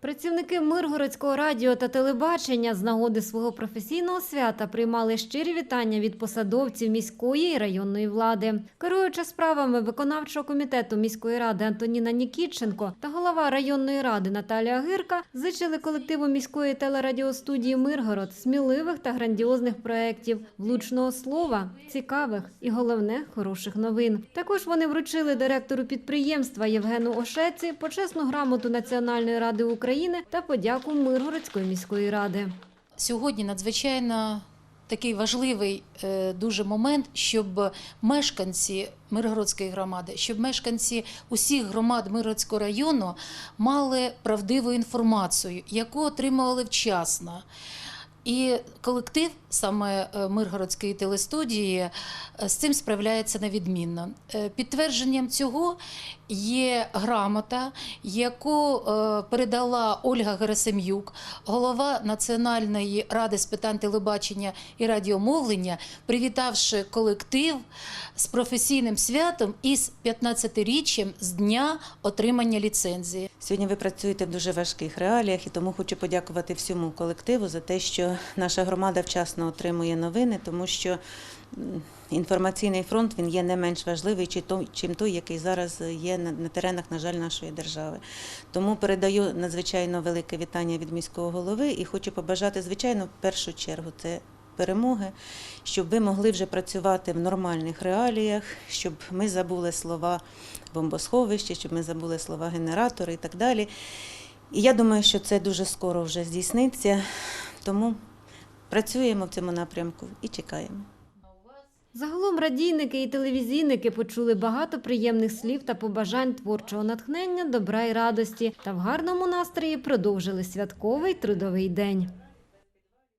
Працівники Миргородського радіо та телебачення з нагоди свого професійного свята приймали щирі вітання від посадовців міської і районної влади. Керуюча справами виконавчого комітету міської ради Антоніна Нікітченко та голова районної ради Наталія Гирка зичили колективу міської телерадіостудії Миргород сміливих та грандіозних проєктів, влучного слова, цікавих і головне хороших новин. Також вони вручили директору підприємства Євгену Ошеці почесну грамоту Національної ради України та подяку Миргородської міської ради. Сьогодні надзвичайно такий важливий е, дуже момент, щоб мешканці Миргородської громади, щоб мешканці усіх громад Миргородського району мали правдиву інформацію, яку отримували вчасно. І колектив саме е, Миргородської телестудії е, з цим справляється на відмінно. Е, Підтвердженням цього є грамота, яку передала Ольга Герасим'юк, голова Національної ради з питань телебачення і радіомовлення, привітавши колектив з професійним святом і з 15-річчям з дня отримання ліцензії. Сьогодні ви працюєте в дуже важких реаліях, і тому хочу подякувати всьому колективу за те, що наша громада вчасно отримує новини, тому що інформаційний фронт він є не менш важливий, чим той, який зараз є на, на теренах, на жаль, нашої держави. Тому передаю надзвичайно велике вітання від міського голови і хочу побажати, звичайно, в першу чергу це. Перемоги, щоб ви могли вже працювати в нормальних реаліях, щоб ми забули слова бомбосховище, щоб ми забули слова генератори і так далі. І я думаю, що це дуже скоро вже здійсниться. Тому працюємо в цьому напрямку і чекаємо. Загалом радійники і телевізійники почули багато приємних слів та побажань творчого натхнення, добра і радості та в гарному настрої продовжили святковий трудовий день.